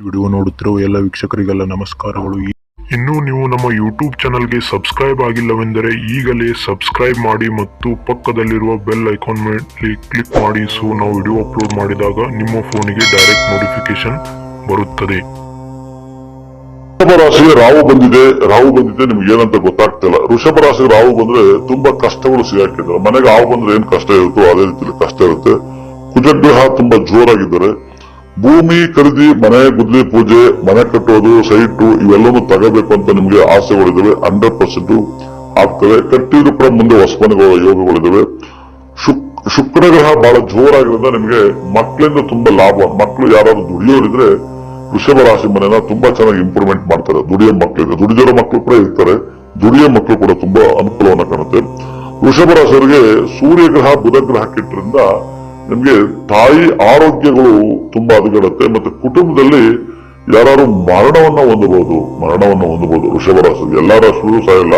Video ನೋಡುತ್ತಿರುವ ಎಲ್ಲ ವೀಕ್ಷಕರಿಗೆಲ್ಲ ನಮಸ್ಕಾರಗಳು. ಇನ್ನೂ ನೀವು ನಮ್ಮ ಯೂಟ್ಯೂಬ್ ಚಾನಲ್ಗೆ ಸಬ್ಸ್ಕ್ರೈಬ್ ಆಗಿಲ್ಲವೆಂದರೆ ಈಗಲೇ ಸಬ್ಸ್ಕ್ರೈಬ್ ಮಾಡಿ ಮತ್ತು ಪಕ್ಕದಲ್ಲಿರುವ ಬೆಲ್ ಐಕಾನ್ ಮೇಲೆ ಕ್ಲಿಕ್ ಮಾಡಿ ಸೊ ನಾವು ವಿಡಿಯೋ ಅಪ್ಲೋಡ್ ಮಾಡಿದಾಗ ನಿಮ್ಮ ಫೋನಿಗೆ ಡೈರೆಕ್ಟ್ ನೋಟಿಫಿಕೇಶನ್ ಬರುತ್ತದೆ. ವೃಷಭ ರಾಶಿಗೆ ರಾಹು ಬಂದಿದೆ. ರಾಹು ಬಂದಿದೆ ನಿಮ್ಗೆ ಏನಂತ ಗೊತ್ತಾಗ್ತಿಲ್ಲ. ವೃಷಭ ರಾಶಿಗೆ ರಾಹು ಬಂದ್ರೆ ತುಂಬಾ ಕಷ್ಟಗಳು ಸಿಗಾಕಿದ್ದಾರೆ. ಮನೆಗೆ ಹಾವು ಬಂದ್ರೆ ಏನ್ ಕಷ್ಟ ಇರುತ್ತೋ ಅದೇ ರೀತಿಯಲ್ಲಿ ಕಷ್ಟ ಇರುತ್ತೆ. ಕುಜಗ್ರಹ ತುಂಬಾ ಜೋರಾಗಿದ್ದಾರೆ. ಭೂಮಿ ಖರೀದಿ, ಮನೆ ಗುದ್ಲಿ ಪೂಜೆ, ಮನೆ ಕಟ್ಟೋದು, ಸೈಟು ಇವೆಲ್ಲವೂ ತಗೋಬೇಕು ಅಂತ ನಿಮಗೆ ಆಸೆಗಳಿದ್ದಾವೆ ಹಂಡ್ರೆಡ್ ಪರ್ಸೆಂಟ್ ಆಗ್ತವೆ ಕಟ್ಟಿದ್ರು ಕೂಡ ಮುಂದೆ ಹೊಸಮನೆಗಳ ಯೋಗಗಳಿದ್ದಾವೆ ಶುಕ್ ಶುಕ್ರ ಗ್ರಹ ಬಹಳ ಜೋರಾಗಿರೋದ್ರಿಂದ ನಿಮಗೆ ಮಕ್ಕಳಿಂದ ತುಂಬಾ ಲಾಭ. ಮಕ್ಕಳು ಯಾರಾದ್ರೂ ದುಡಿಯೋರಿದ್ರೆ ವೃಷಭ ರಾಶಿ ಮನೆನ ತುಂಬಾ ಚೆನ್ನಾಗಿ ಇಂಪ್ರೂವ್ಮೆಂಟ್ ಮಾಡ್ತಾರೆ. ದುಡಿಯೋ ಮಕ್ಕಳಿಗೆ ದುಡಿದಿರೋ ಮಕ್ಕಳು ಕೂಡ ಇರ್ತಾರೆ. ದುಡಿಯೋ ಮಕ್ಕಳು ಕೂಡ ತುಂಬಾ ಅನುಕೂಲವನ್ನ ಕಾಣುತ್ತೆ. ವೃಷಭ ರಾಶಿಯವರಿಗೆ ಸೂರ್ಯ ಗ್ರಹ ಬುಧ ಗ್ರಹ ಕೆಟ್ಟರಿಂದ ನಿಮ್ಗೆ ತಾಯಿ ಆರೋಗ್ಯಗಳು ತುಂಬಾ ಹದಗೆಡುತ್ತೆ ಮತ್ತೆ ಕುಟುಂಬದಲ್ಲಿ ಯಾರು ಮರಣವನ್ನ ಹೊಂದಬಹುದು. ಮರಣವನ್ನ ಹೊಂದಬಹುದು. ಋಷಭ ರಾಶಿ ಎಲ್ಲಾ ರಾಶಿಗಳು ಸಹ ಇಲ್ಲ.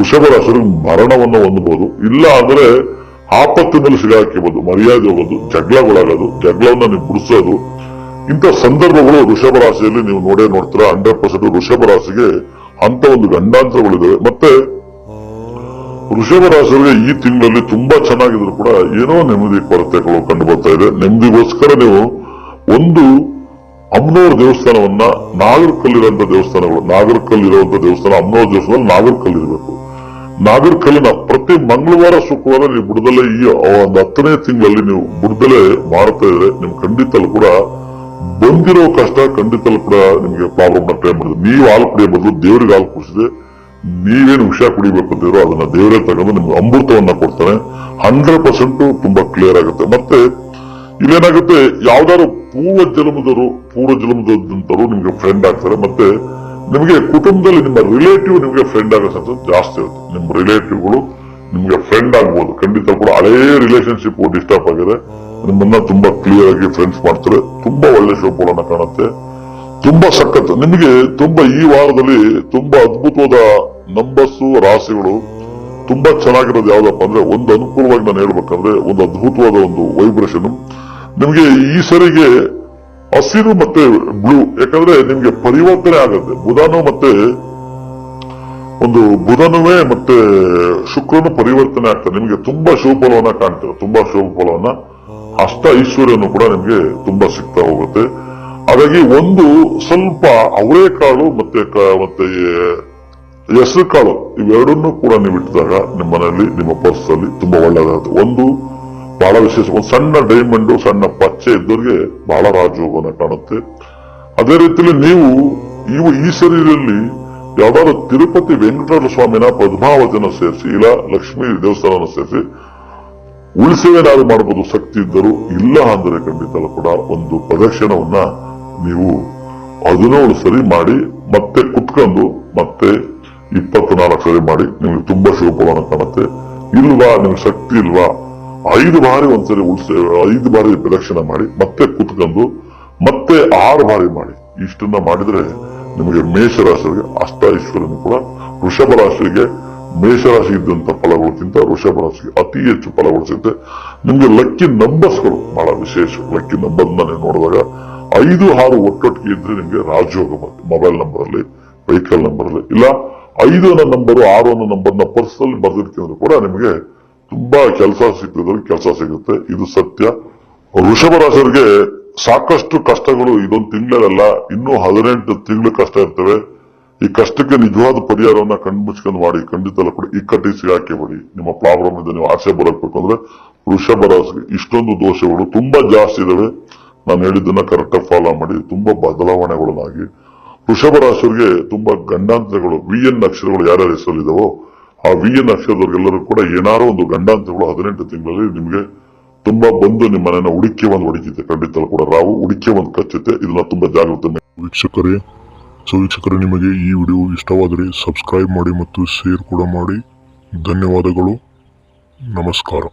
ಋಷಭ ರಾಶಿಗಳಿಗೆ ಮರಣವನ್ನ ಹೊಂದಬಹುದು. ಇಲ್ಲ ಅಂದ್ರೆ ಆಪತ್ತಿನಲ್ಲಿ ಸಿಗಾಕಿರ್ಬೋದು. ಮರ್ಯಾದೆ ಹೋಗೋದು, ಜಗಳಗಳಾಗೋದು, ಜಗಳವನ್ನ ನೀವು ಬಿಡಿಸೋದು ಇಂಥ ಸಂದರ್ಭಗಳು ವೃಷಭ ರಾಶಿಯಲ್ಲಿ ನೀವು ನೋಡೇ ನೋಡ್ತೀರಾ. ಹಂಡ್ರೆಡ್ ಪರ್ಸೆಂಟ್ ಋಷಭ ರಾಶಿಗೆ ಅಂತ ಒಂದು ಗಂಡಾಂತರಗಳಿದಾವೆ. ಮತ್ತೆ ಋಷಭ ರಾಶಿಗೆ ಈ ತಿಂಗಳಲ್ಲಿ ತುಂಬಾ ಚೆನ್ನಾಗಿದ್ರು ಕೂಡ ಏನೋ ನೆಮ್ಮದಿ ಕೊರತೆಗಳು ಕಂಡು ಬರ್ತಾ ಇದೆ. ನೆಮ್ಮದಿಗೋಸ್ಕರ ನೀವು ಒಂದು ಅಮ್ನೋರ್ ದೇವಸ್ಥಾನವನ್ನ ನಾಗರಕಲ್ಲಿರುವಂತ ದೇವಸ್ಥಾನಗಳು. ನಾಗರಕಲ್ಲಿರುವಂತ ದೇವಸ್ಥಾನ, ಅಮ್ನೋರ್ ದೇವಸ್ಥಾನ ನಾಗರಕಲ್ ಇರಬೇಕು ನಾಗರಕಲ್ಲಿನ ಪ್ರತಿ ಮಂಗಳವಾರ, ಶುಕ್ರವಾರ ನೀವು ಬುಡದಲ್ಲೇ ಈ ಒಂದು ಹತ್ತನೇ ತಿಂಗಳಲ್ಲಿ ನೀವು ಬುಡದಲ್ಲೇ ಮಾಡ್ತಾ ಇದ್ರೆ ನಿಮ್ ಖಂಡಿತಲ್ಲೂ ಕೂಡ ಬಂದಿರೋ ಕಷ್ಟ ಖಂಡಿತಲ್ಲೂ ಕೂಡ ನಿಮಗೆ ಪ್ರಾಬ್ಲಮ್ ಟ್ರೈ ಮಾಡಿದೆ ನೀವು ಹಾಲು ಕುಡಿಯೋ ಬದಲು ದೇವ್ರಿಗೆ ಹಾಲು ಕುಡಿಸಿದೆ ನೀವೇನು ಹುಷಾರ್ ಕುಡಿಬೇಕು ಅಂತಿರೋ ಅದನ್ನ ದೇವರೇ ತಗೊಂಡು ನಿಮ್ಗೆ ಅಮೃತವನ್ನ ಕೊಡ್ತಾನೆ. ಹಂಡ್ರೆಡ್ ಪರ್ಸೆಂಟ್ ತುಂಬಾ ಕ್ಲಿಯರ್ ಆಗುತ್ತೆ. ಮತ್ತೆ ಇಲ್ಲೇನಾಗುತ್ತೆ ಯಾವ್ದಾದ್ರು ಪೂರ್ವ ಜನ್ಮದವರು, ಪೂರ್ವ ಜನ್ಮದಂತರು ನಿಮಗೆ ಫ್ರೆಂಡ್ ಆಗ್ತಾರೆ. ಮತ್ತೆ ನಿಮಗೆ ಕುಟುಂಬದಲ್ಲಿ ನಿಮ್ಮ ರಿಲೇಟಿವ್ ನಿಮಗೆ ಫ್ರೆಂಡ್ ಆಗೋ ಸಂತೋಷ ಜಾಸ್ತಿ ಇರುತ್ತೆ. ನಿಮ್ಮ ರಿಲೇಟಿವ್ಗಳು ನಿಮಗೆ ಫ್ರೆಂಡ್ ಆಗ್ಬೋದು. ಖಂಡಿತ ಕೂಡ ಹಳೇ ರಿಲೇಶನ್ಶಿಪ್ ಡಿಸ್ಟರ್ಬ್ ಆಗಿದೆ. ನಿಮ್ಮನ್ನ ತುಂಬಾ ಕ್ಲಿಯರ್ ಆಗಿ ಫ್ರೆಂಡ್ಸ್ ಮಾಡ್ತಾರೆ. ತುಂಬಾ ಒಳ್ಳೆ ಶೋಗಳನ್ನ ಕಾಣುತ್ತೆ. ತುಂಬಾ ಸಖತ್. ನಿಮಗೆ ತುಂಬಾ ಈ ವಾರದಲ್ಲಿ ತುಂಬಾ ಅದ್ಭುತವಾದ ನಂಬರ್ಸ್ ರಾಶಿಗಳು ತುಂಬಾ ಚೆನ್ನಾಗಿರೋದು ಯಾವ್ದಪ್ಪ ಅಂದ್ರೆ ಒಂದು ಅನುಕೂಲವಾಗಿ ನಾನು ಹೇಳ್ಬೇಕಂದ್ರೆ ಒಂದು ಅದ್ಭುತವಾದ ಒಂದು ವೈಬ್ರೇಷನ್ ನಿಮಗೆ ಈ ಸರಿಗೆ ಹಸಿರು ಮತ್ತೆ ಬ್ಲೂ ಯಾಕಂದ್ರೆ ನಿಮ್ಗೆ ಪರಿವರ್ತನೆ ಆಗುತ್ತೆ. ಬುಧನು ಮತ್ತೆ ಒಂದು ಬುಧನುವೇ ಮತ್ತೆ ಶುಕ್ರನು ಪರಿವರ್ತನೆ ಆಗ್ತದೆ ನಿಮಗೆ ತುಂಬಾ ಶುಭಫಲವನ್ನ ಕಾಣ್ತದೆ, ತುಂಬಾ ಶುಭಫಲವನ್ನ ಅಷ್ಟ ಐಶ್ವರ್ಯನು ಕೂಡ ನಿಮ್ಗೆ ತುಂಬಾ ಸಿಗ್ತಾ ಹೋಗುತ್ತೆ. ಹಾಗಾಗಿ ಒಂದು ಸ್ವಲ್ಪ ಅವರೇಕಾಳು ಮತ್ತೆ ಮತ್ತೆ ಹೆಸರು ಕಾಳು, ಇವೆರಡನ್ನೂ ಕೂಡ ನೀವು ಇಟ್ಟಿದಾಗ ನಿಮ್ಮ ಮನೆಯಲ್ಲಿ ನಿಮ್ಮ ಪರ್ಸ್ ಅಲ್ಲಿ ತುಂಬಾ ಒಳ್ಳೆಯದಾಗುತ್ತೆ ಒಂದು ಬಹಳ ವಿಶೇಷ. ಒಂದು ಸಣ್ಣ ಡೈಮಂಡ್ ಸಣ್ಣ ಪಚ್ಚೆ ಇದ್ದವರಿಗೆ ಬಹಳ ರಾಜಯೋಗನ ಕಾಣುತ್ತೆ. ಅದೇ ರೀತಿಯಲ್ಲಿ ನೀವು ಇವು ಈ ಶರೀರದಲ್ಲಿ ಯಾವ್ದಾದ್ರು ತಿರುಪತಿ ವೆಂಕಟೇಶ್ವರ ಸ್ವಾಮಿನ ಪದ್ಮಾವತಿನ ಸೇರಿಸಿ, ಇಲ್ಲ ಲಕ್ಷ್ಮೀ ದೇವಸ್ಥಾನನ ಸೇರಿಸಿ ಉಳಿಸೇವೇನಾದ್ರು ಮಾಡಬಹುದು ಶಕ್ತಿ ಇದ್ದರು ಇಲ್ಲ ಅಂದ್ರೆ ಖಂಡಿತ ಕೂಡ ಒಂದು ಪ್ರದಕ್ಷಿಣವನ್ನ ನೀವು ಹದಿನೇಳು ಸರಿ ಮಾಡಿ, ಮತ್ತೆ ಕುತ್ಕೊಂಡು, ಮತ್ತೆ ಇಪ್ಪತ್ನಾಲ್ಕು ಸರಿ ಮಾಡಿ, ನಿಮ್ಗೆ ತುಂಬಾ ಶುಭ ಕಾಣುತ್ತೆ. ಇಲ್ವಾ? ನಿಮ್ಗೆ ಶಕ್ತಿ ಇಲ್ವಾ? ಐದು ಬಾರಿ ಒಂದ್ಸರಿ ಉಳಿಸ, ಐದು ಬಾರಿ ಪ್ರದಕ್ಷಿಣೆ ಮಾಡಿ, ಮತ್ತೆ ಕುತ್ಕೊಂಡು, ಮತ್ತೆ ಆರು ಬಾರಿ ಮಾಡಿ. ಇಷ್ಟನ್ನ ಮಾಡಿದ್ರೆ ನಿಮಗೆ ಮೇಷರಾಶಿಗೆ ಅಷ್ಟ ಐಶ್ವರ್ಯನು ಕೂಡ ವೃಷಭ ರಾಶಿಗೆ ಮೇಷರಾಶಿ ಇದ್ದಂತ ಫಲಗಳಕ್ಕಿಂತ ವೃಷಭ ರಾಶಿಗೆ ಅತಿ ಹೆಚ್ಚು ಫಲಗಳು ಸಿಗುತ್ತೆ. ನಿಮ್ಗೆ ಲಕ್ಕಿ ನಂಬರ್ಸ್ಗಳು ಬಹಳ ವಿಶೇಷ. ಲಕ್ಕಿ ನಂಬರ್ ನೀವು ನೋಡಿದಾಗ ಐದು, ಆರು ಒಟ್ಟೊಟ್ಟಿಗೆ ಇದ್ರೆ ನಿಮ್ಗೆ ರಾಜಯೋಗ ಬರುತ್ತೆ. ಮೊಬೈಲ್ ನಂಬರ್ ಅಲ್ಲಿ ವೆಹಿಕಲ್ ನಂಬರ್ ಅಲ್ಲಿ. ಇಲ್ಲ ಐದು ಅನ್ನೋ ನಂಬರ್ ಆರು ಅನ್ನೋ ನಂಬರ್ನ ಪರ್ಸನಲ್ ಬರ್ದಿರ್ತಿದ್ರು ಕೂಡ ನಿಮಗೆ ತುಂಬಾ ಕೆಲಸ ಸಿಕ್ಕಿದ್ರೆ ಕೆಲಸ ಸಿಗುತ್ತೆ. ಇದು ಸತ್ಯ. ವೃಷಭ ರಾಶಿಯವರಿಗೆ ಸಾಕಷ್ಟು ಕಷ್ಟಗಳು ಇದೊಂದು ತಿಂಗಳಲ್ಲ, ಇನ್ನೂ ಹದಿನೆಂಟು ತಿಂಗಳು ಕಷ್ಟ ಇರ್ತವೆ. ಈ ಕಷ್ಟಕ್ಕೆ ನಿಜವಾದ ಪರಿಹಾರವನ್ನ ಕಣ್ಮುಚ್ಕೊಂಡು ಮಾಡಿ, ಖಂಡಿತ ಕೂಡ. ಇಕ್ಕಟ್ಟಿಸಿ ಸಿಗಾಕಿಬೇಡಿ ನಿಮ್ಮ ಪ್ರಾಬ್ಲಮ್ ಇಂದ ನೀವು ಆಸೆ ಬರಬೇಕು ಅಂದ್ರೆ ವೃಷಭ ರಾಶಿಗೆ ಇಷ್ಟೊಂದು ದೋಷಗಳು ತುಂಬಾ ಜಾಸ್ತಿ ಇದಾವೆ. ನಾನು ಹೇಳಿದ್ದನ್ನ ಕರೆಕ್ಟ್ ಫಾಲೋ ಮಾಡಿ, ತುಂಬಾ ಬದಲಾವಣೆಗಳನ್ನಾಗಿ. ವೃಷಭ ರಾಶಿಯವರಿಗೆ ತುಂಬಾ ಗಂಡಾಂತರಗಳು ವಿ ಎನ್ ಅಕ್ಷರಗಳು ಯಾರ್ಯಾರ ಹೆಸರಲ್ಲಿದಾವೋ ಆ ವಿ ಎನ್ ಅಕ್ಷರದವ್ರಿಗೆಲ್ಲರೂ ಕೂಡ ಏನಾರೋ ಒಂದು ಗಂಡಾಂತರಗಳು ಹದಿನೆಂಟು ತಿಂಗಳಲ್ಲಿ ನಿಮಗೆ ತುಂಬಾ ಬಂದು ನಿಮ್ಮ ಮನೆಯನ್ನ ಹುಡುಕಿ ಒಂದು ಹೊಡಿತಿದೆ ಖಂಡಿತ ಕೂಡ ರಾವು ಹುಡುಕಿ ಒಂದು ಕಚ್ಚುತ್ತೆ. ಇದನ್ನ ತುಂಬಾ ಜಾಗೃತ ವೀಕ್ಷಕರೇ, ಸೊ ವೀಕ್ಷಕರೇ, ನಿಮಗೆ ಈ ವಿಡಿಯೋ ಇಷ್ಟವಾದರೆ ಸಬ್ಸ್ಕ್ರೈಬ್ ಮಾಡಿ ಮತ್ತು ಶೇರ್ ಕೂಡ ಮಾಡಿ. ಧನ್ಯವಾದಗಳು. ನಮಸ್ಕಾರ.